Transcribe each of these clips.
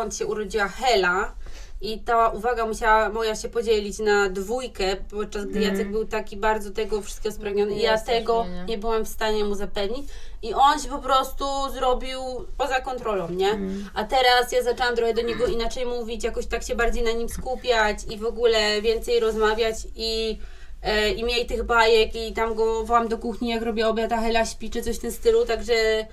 skąd się urodziła Hela. I ta uwaga musiała moja się podzielić na dwójkę, podczas gdy Jacek był taki bardzo tego wszystkiego spragniony. I ja tego strasznie, nie? nie byłam w stanie mu zapewnić. I on się po prostu zrobił poza kontrolą, nie? A teraz ja zaczęłam trochę do niego inaczej mówić, jakoś tak się bardziej na nim skupiać i w ogóle więcej rozmawiać i, e, i mniej tych bajek i tam go wołam do kuchni, jak robię obiad, a Hela śpi, czy coś w tym stylu, także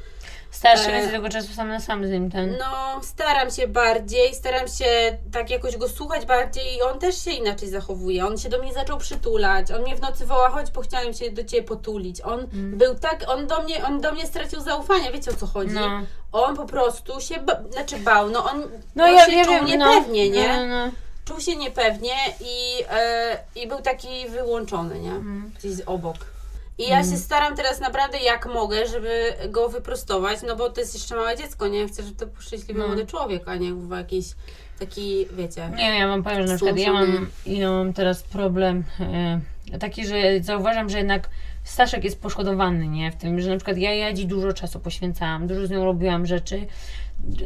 Starasz się E, tego czasu sam na sam z nim ten. no staram się bardziej, staram się tak jakoś go słuchać bardziej i on też się inaczej zachowuje. On się do mnie zaczął przytulać, on mnie w nocy woła, chodź, bo chciałem się do ciebie potulić. On Mm. był tak, on do mnie, on do mnie stracił zaufanie, wiecie o co chodzi? No. On po prostu się, ba- znaczy bał, no on, No on ja, się ja czuł wiem, niepewnie, no, nie? No, no, no. Czuł się niepewnie i, e, i był taki wyłączony, nie? Mhm. Gdzieś obok. I ja się staram teraz naprawdę jak mogę, żeby go wyprostować, no bo to jest jeszcze małe dziecko, nie? Chcę, żeby to był szczęśliwy No. młody człowiek, a nie kurwa jakiś taki, wiecie... Nie, ja wam powiem, że na przykład ja mam, ja mam teraz problem e, taki, że zauważam, że jednak Staszek jest poszkodowany, nie? W tym, że na przykład ja Jadzi dużo czasu poświęcałam, dużo z nią robiłam rzeczy.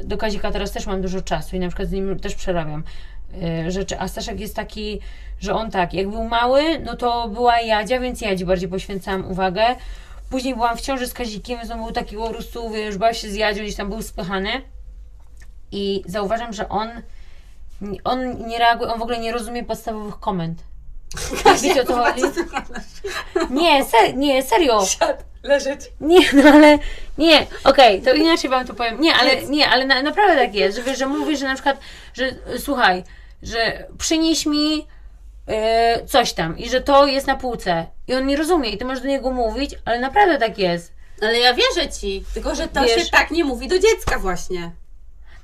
Do Kazika teraz też mam dużo czasu i na przykład z nim też przerabiam rzeczy, a Staszek jest taki, że on tak, jak był mały, no to była Jadzia, więc Jadzi bardziej poświęcałam uwagę. Później byłam w ciąży z Kazikiem, więc on był taki po prostu, wiesz, bał się z Jadzią, gdzieś tam był spychany. I zauważam, że on on nie reaguje, on w ogóle nie rozumie podstawowych komend. Wiecie o co chodzi? Nie, ser, nie, serio. Siad, leżeć. Nie, no ale nie, okej, to inaczej wam to powiem. Nie, ale nie, ale na, naprawdę tak jest, że wiesz, że mówisz, że na przykład, że e, słuchaj, że przynieś mi e, coś tam i że to jest na półce. I on nie rozumie i ty możesz do niego mówić, ale naprawdę tak jest. Ale ja wierzę ci, tylko że to Wiesz- się tak nie mówi do dziecka właśnie.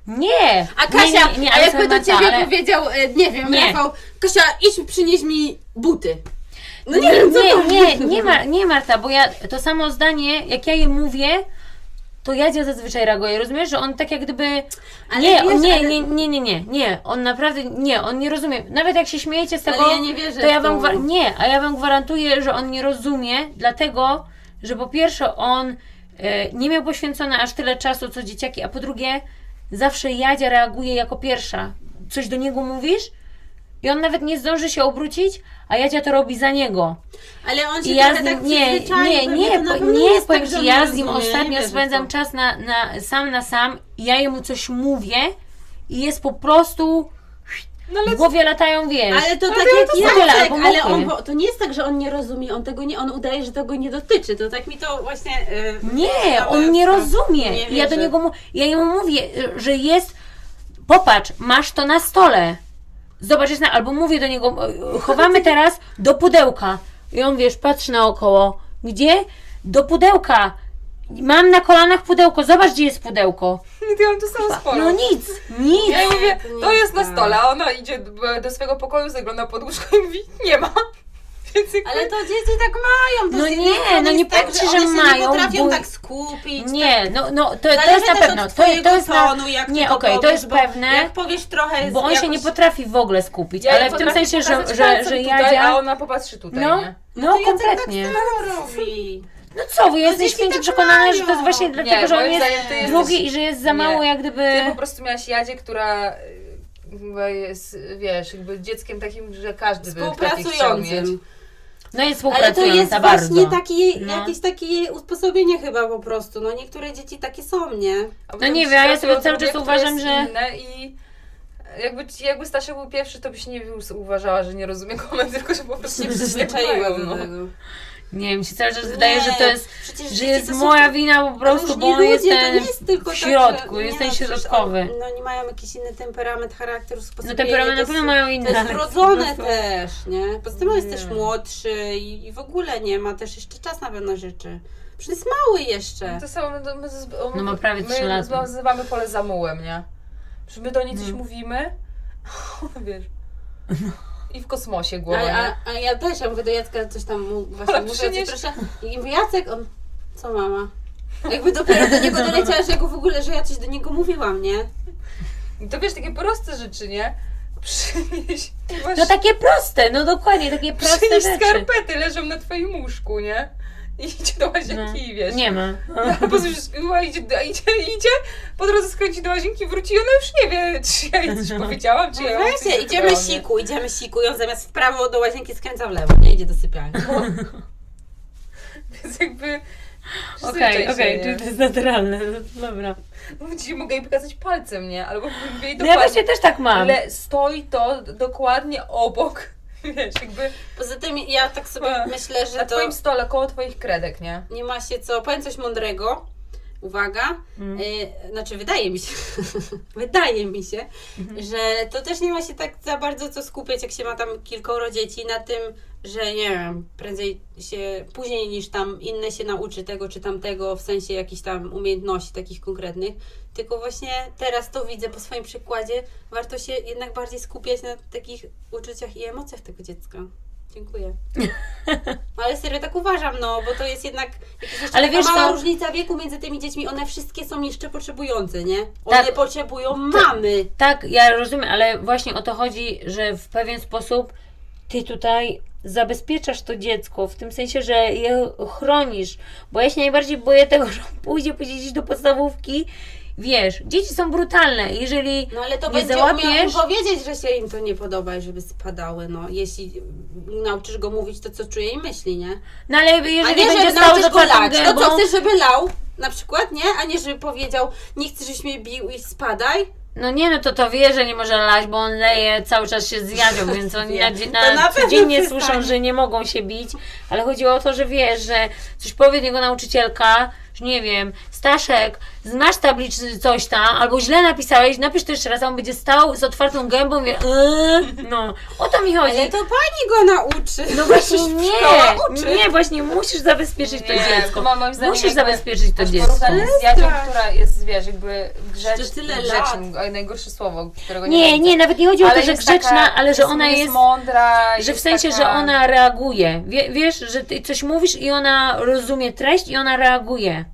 Nie! A Kasia, nie, nie, nie, a ale jakby do Marta, ciebie ale- powiedział, e, nie wiem, Nie. Rafał, Kasia, idź przynieś mi buty. No nie, Nie, wiem, co nie, to nie, nie, nie Marta, bo ja to samo zdanie, jak ja je mówię, to Jadzia zazwyczaj reaguje. Rozumiesz, że on tak jak gdyby. Ale nie, on wiesz, nie, ale- nie, nie, nie, nie, nie, on naprawdę nie, on nie rozumie. Nawet jak się śmiejecie z tego, Ale ja nie wierzę to ja wam to. gwa- nie, a ja wam gwarantuję, że on nie rozumie, dlatego, że po pierwsze on e, nie miał poświęcone aż tyle czasu co dzieciaki, a po drugie zawsze Jadzia reaguje jako pierwsza. Coś do niego mówisz i on nawet nie zdąży się obrócić, a Jadzia to robi za niego. Ale on się I ja trochę z nim, tak nie, nie, nie, po- nie, jest powiem tak, Ci, ja z nim rozumie, ostatnio spędzam to. czas na, na, sam na sam i ja jemu coś mówię i jest po prostu No ale w głowie latają, wiesz. Ale to Ale tak to jak to Jacek, albo ale on, bo, to nie jest tak, że on nie rozumie, on tego nie, on udaje, że tego nie dotyczy, to tak mi to właśnie... e, Nie, ale on nie rozumie. nie ja do niego mu, ja jemu mówię, że jest. Popatrz, masz to na stole. Zobacz, jest na, albo mówię do niego, y, chowamy teraz do pudełka. I on wiesz, patrzy naokoło. Gdzie? Do pudełka. Mam na kolanach pudełko, zobacz gdzie jest pudełko. ja mam to samo sporo. No nic, nic. Ja mówię, to nie to jest na tak. stole, a ona idzie do, do swojego pokoju, zagląda pod łóżko i mówi, nie ma. Ale to dzieci tak mają. To No nie, no nie tak, patrzcie, że że one się mają, nie potrafią bo- tak skupić. Nie, no, no to, to Zależy jest na pewno. To, to jest na, tonu, jak nie, to okej, to powiesz, jest bo pewne. Jak powiesz trochę Bo on się nie jakoś- potrafi w ogóle skupić, Ja ale w tym sensie, że, że, że tutaj, Jadzia... A ona popatrzy tutaj, No, nie? no to Jacek kompletnie. tak robi. No co, wy jesteś dzieci święcie tak przekonane, że to jest mają. właśnie dlatego, że on jest jesteś- drugi i że jest za Nie. mało jak gdyby... Ty po prostu miałaś Jadzie, która chyba jest, wiesz, jakby dzieckiem takim, że każdy by taki chciał mieć. No jest Ale to jest współpracująca bardzo. właśnie takie, No. jakieś takie usposobienie chyba po prostu. No niektóre dzieci takie są, nie? A No nie wiem, a ja sobie cały czas uważam, że- I jakby, ci- jakby Stasiek był pierwszy, to byś nie uważała, że nie rozumie komend, tylko że po prostu nie do No. Nie wiem, mi się cały czas wydaje, że to jest, przecież że dzieci jest to są moja wina po prostu, różni bo on jest ludzie, to ten nie jest tylko w tak, środku, że- jest nie ten no, przecież środkowy. on- No nie mają jakiś inny temperament, charakter, No temperament na to pewno jest- mają To inne. jest ale wrodzone po prostu- też, nie? Poza tym on jest Nie. też młodszy i, i w ogóle nie ma też jeszcze czas na pewne rzeczy. Przecież jest mały jeszcze. To samo, my, my, z- No ma prawie trzy my lata. nazywamy pole za mułem, nie? Że my do niej coś Mm. mówimy, wiesz, i w kosmosie głową, A, nie? a, a ja też, ja mówię do Jacka coś tam mu, właśnie mówię, przynieś- proszę. I mówię, Jacek, on, co mama? Jakby dopiero do niego doleciała, że ja go w ogóle, że ja coś do niego mówiłam, nie? I to wiesz, takie proste rzeczy, nie? Przynieś, No takie proste, no dokładnie, takie proste przynieś rzeczy. skarpety, leżą na twoim łóżku, nie? I idzie do łazienki i wiesz. Nie ma. No, po chyba idzie, idzie, idzie, po drodze skręci do łazienki, wróci i ona już nie wie, czy ja jej coś powiedziałam, czy ja ją Weźcie, coś idziemy nie? siku, idziemy siku i on zamiast w prawo do łazienki skręca w lewo, nie idzie do sypialni. Więc jakby... Okej, okej, czyli to jest naturalne. Dobra. No dzisiaj mogę jej pokazać palcem, nie? Albo bym jej No ja dokładnie... właśnie też tak mam. Ale stoi to dokładnie obok, wiesz, jakby Poza tym ja tak sobie myślę, że na to twoim stole, koło twoich kredek, nie? nie ma się co, powiem coś mądrego, uwaga, Mm. y, znaczy wydaje mi się, wydaje mi się, Mhm. że to też nie ma się tak za bardzo co skupiać, jak się ma tam kilkoro dzieci, na tym, że nie wiem, prędzej się, później niż tam inne się nauczy tego czy tamtego, w sensie jakichś tam umiejętności takich konkretnych, tylko właśnie teraz to widzę po swoim przykładzie, warto się jednak bardziej skupiać na takich uczuciach i emocjach tego dziecka. Dziękuję. No ale serio tak uważam, no, bo to jest jednak jakaś jeszcze Ale wiesz mała co? różnica wieku między tymi dziećmi. One wszystkie są jeszcze potrzebujące, nie? One Tak. potrzebują mamy. Tak, ja rozumiem, ale właśnie o to chodzi, że w pewien sposób ty tutaj zabezpieczasz to dziecko, w tym sensie, że je chronisz, bo ja się najbardziej boję tego, że on pójdzie później gdzieś do podstawówki, wiesz, dzieci są brutalne, jeżeli No ale to nie będzie załapiesz, umiał im powiedzieć, że się im to nie podoba i żeby spadały, no. Jeśli nauczysz go mówić to, co czuje i myśli, nie? no ale A jeżeli nie, będzie że stał nauczysz go lać. Gębą, co chcesz, żeby lał? Na przykład, nie? A nie, żeby powiedział, nie chcę, żebyś mnie bił i spadaj. no nie, no to to wie, że nie może lać, bo on leje, cały czas się zjawią, więc oni na, na, To na codziennie słyszą, że nie mogą się bić, ale chodzi o to, że wiesz, że coś powie jego nauczycielka, nie wiem, Staszek, znasz tabliczny coś tam, albo źle napisałeś, napisz to jeszcze raz, a on będzie stał z otwartą gębą i wie, eee, no, o to mi chodzi. Ale to pani go nauczy. No właśnie nie, nie, właśnie musisz zabezpieczyć to dziecko. Musisz jakby- zabezpieczyć to dziecko. z Jadzią, która jest, wiesz, jakby grzeczna, tyle grzecznym, najgorsze słowo, którego nie Nie, nie, nawet nie chodzi o to, że jest grzeczna, taka- ale że ona jest jest mądra. Że w jest sensie, taka... że ona reaguje. Wie, wiesz, że ty coś mówisz i ona rozumie treść i ona reaguje.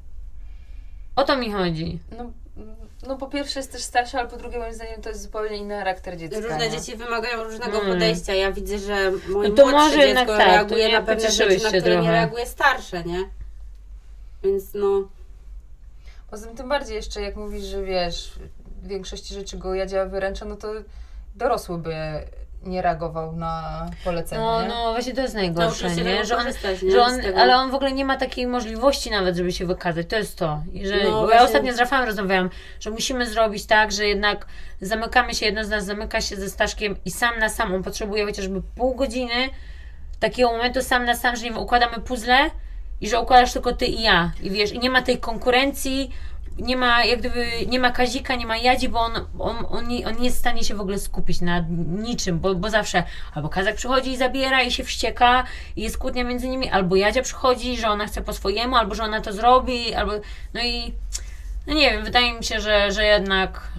O to mi chodzi. No, no po pierwsze jest też starsza, ale po drugie moim zdaniem to jest zupełnie inny charakter dziecka. Różne nie? dzieci wymagają różnego Mm. podejścia. Ja widzę, że moje No to młodsze może dziecko tak, reaguje to nie na pewne rzeczy, na które nie trochę. reaguje starsze, nie? Więc no... Poza tym tym bardziej jeszcze jak mówisz, że wiesz, w większości rzeczy go Jadzia wyręcza, no to dorosły by nie reagował na polecenie, No, nie? no właśnie to jest najgorsze, się nie? Że on, nie? że on, ale on w ogóle nie ma takiej możliwości nawet, żeby się wykazać. To jest to. I że, No bo ja ostatnio z Rafałem rozmawiałam, że musimy zrobić tak, że jednak zamykamy się, jedno z nas zamyka się ze Staszkiem i sam na sam. On potrzebuje chociażby pół godziny takiego momentu sam na sam, że nie wiem, układamy puzzle i że układasz tylko ty i ja. I wiesz, i nie ma tej konkurencji, nie ma jak gdyby, nie ma Kazika, nie ma Jadzi, bo on, on, on, nie, on nie jest w stanie się w ogóle skupić na niczym, bo, bo zawsze albo Kazak przychodzi i zabiera i się wścieka i jest kłótnia między nimi, albo Jadzia przychodzi, że ona chce po swojemu, albo że ona to zrobi, albo, no i no nie wiem, wydaje mi się, że, że jednak,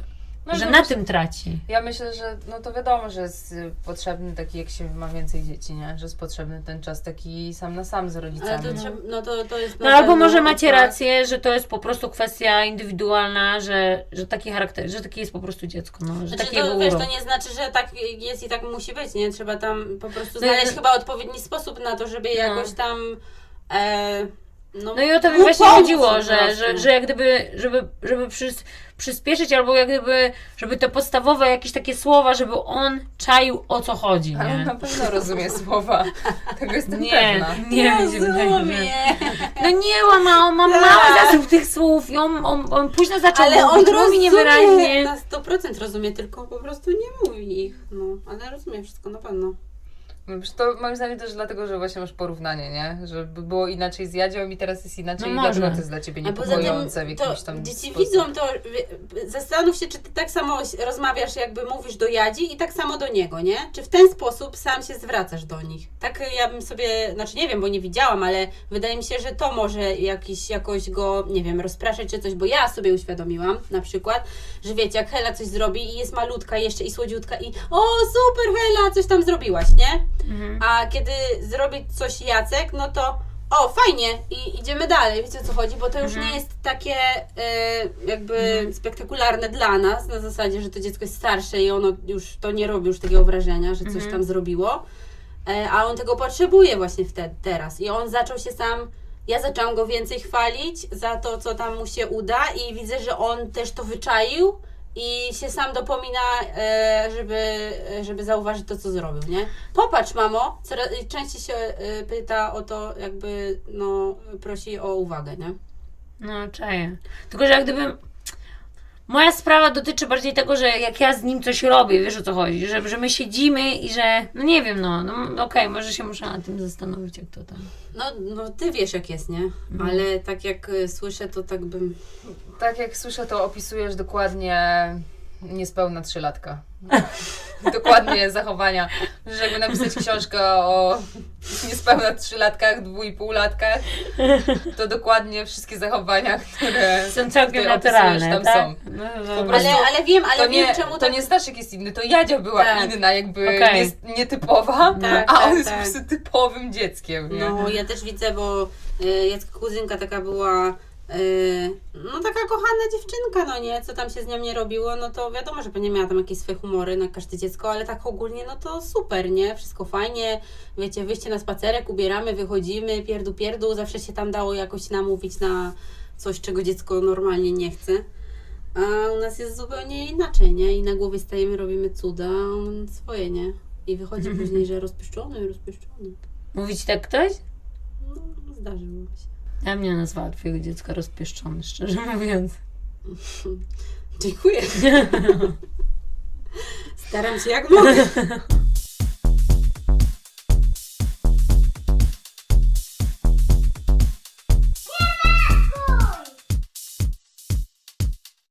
No, że na myślę- tym traci. Ja myślę, że no to wiadomo, że jest y, potrzebny taki, jak się ma więcej dzieci, nie? Że jest potrzebny ten czas taki sam na sam z Ale rodzicami. to, trzeba, no to, to jest No albo może macie tak. rację, że to jest po prostu kwestia indywidualna, że, że taki charakter, że takie jest po prostu dziecko, no, że Znaczy, to, wiesz, to nie znaczy, że tak jest i tak musi być, nie? Trzeba tam po prostu No, znaleźć no- chyba odpowiedni sposób na to, żeby jakoś tam e, no, No i o to mi właśnie chodziło, że, że, że jak gdyby, żeby, żeby przys, przyspieszyć, albo jak gdyby, żeby te podstawowe jakieś takie słowa, żeby on czaił o co chodzi, Ale on nie? na pewno rozumie słowa. Tego jestem Nie, pewna. nie, rozumie. No nie, łama, on ma Tak. mały zasób tych słów i on, on, on późno zaczął Ale on mówić, mówi rozumie, niewyraźnie. na 100% rozumie, tylko po prostu nie mówi ich, no, ale rozumie wszystko na pewno. To moim zdaniem też dlatego, że właśnie masz porównanie, nie? Żeby było inaczej z Jadzią i teraz jest inaczej No i dlatego to jest dla Ciebie niepokojące w jakimś tam dzieci sposób. widzą to, zastanów się, czy ty tak samo rozmawiasz, jakby mówisz do Jadzi i tak samo do niego, nie? Czy w ten sposób sam się zwracasz do nich? Tak ja bym sobie, znaczy nie wiem, bo nie widziałam, ale wydaje mi się, że to może jakiś, jakoś go, nie wiem, rozpraszać czy coś, bo ja sobie uświadomiłam na przykład, że wiecie, jak Hela coś zrobi i jest malutka jeszcze i słodziutka i o super Hela, coś tam zrobiłaś, nie? Mhm. A kiedy zrobi coś Jacek, no to o, fajnie i idziemy dalej, wiecie o co chodzi, bo to już Mhm. nie jest takie e, jakby spektakularne dla nas, na zasadzie, że to dziecko jest starsze i ono już to nie robi już takiego wrażenia, że coś Mhm. tam zrobiło, e, a on tego potrzebuje właśnie wtedy, teraz i on zaczął się sam ja zaczęłam go więcej chwalić za to, co tam mu się uda i widzę, że on też to wyczaił i się sam dopomina, e, żeby, żeby zauważyć to, co zrobił, nie? Popatrz, mamo, coraz częściej się e, pyta o to, jakby, no, prosi o uwagę, nie? No, czaję. Tylko, że jak gdybym... Moja sprawa dotyczy bardziej tego, że jak ja z nim coś robię, wiesz o co chodzi, że, że my siedzimy i że, no nie wiem, no, no okej, może się muszę nad tym zastanowić, jak to tam. No, no ty wiesz, jak jest, nie? Ale tak jak e, słyszę, to tak bym... Tak jak słyszę, to opisujesz dokładnie niespełna trzylatka. dokładnie zachowania. Że jakby napisać książkę o niespełna trzylatkach, dwójpółlatkach, to dokładnie wszystkie zachowania, które Są całkiem naturalne, opisujesz, tam tak? są. No, Po no, prostu- Ale, ale wiem, ale to wiem, nie, czemu to tak... nie Staszek jest inny, to Jadzia była Tak. inna, jakby Okej. nie, nietypowa, Tak, a tak, on jest tak. po prostu typowym dzieckiem. Nie? No, ja też widzę, bo y, Jacka kuzynka taka była, no taka kochana dziewczynka, no nie, co tam się z nią nie robiło, no to wiadomo, że pewnie miała tam jakieś swoje humory na każde dziecko, ale tak ogólnie, no to super, nie, wszystko fajnie, wiecie, wyjście na spacerek, ubieramy, wychodzimy, pierdu, pierdu, zawsze się tam dało jakoś namówić na coś, czego dziecko normalnie nie chce. A u nas jest zupełnie inaczej, nie? I na głowie stajemy, robimy cuda, a on swoje, nie? I wychodzi później, że rozpieszczony, rozpieszczony. Mówi ci tak ktoś? No, zdarzyło mi się. Ja mnie nazwała twojego dziecka rozpieszczony, szczerze mówiąc. Dziękuję. Staram się jak mogę.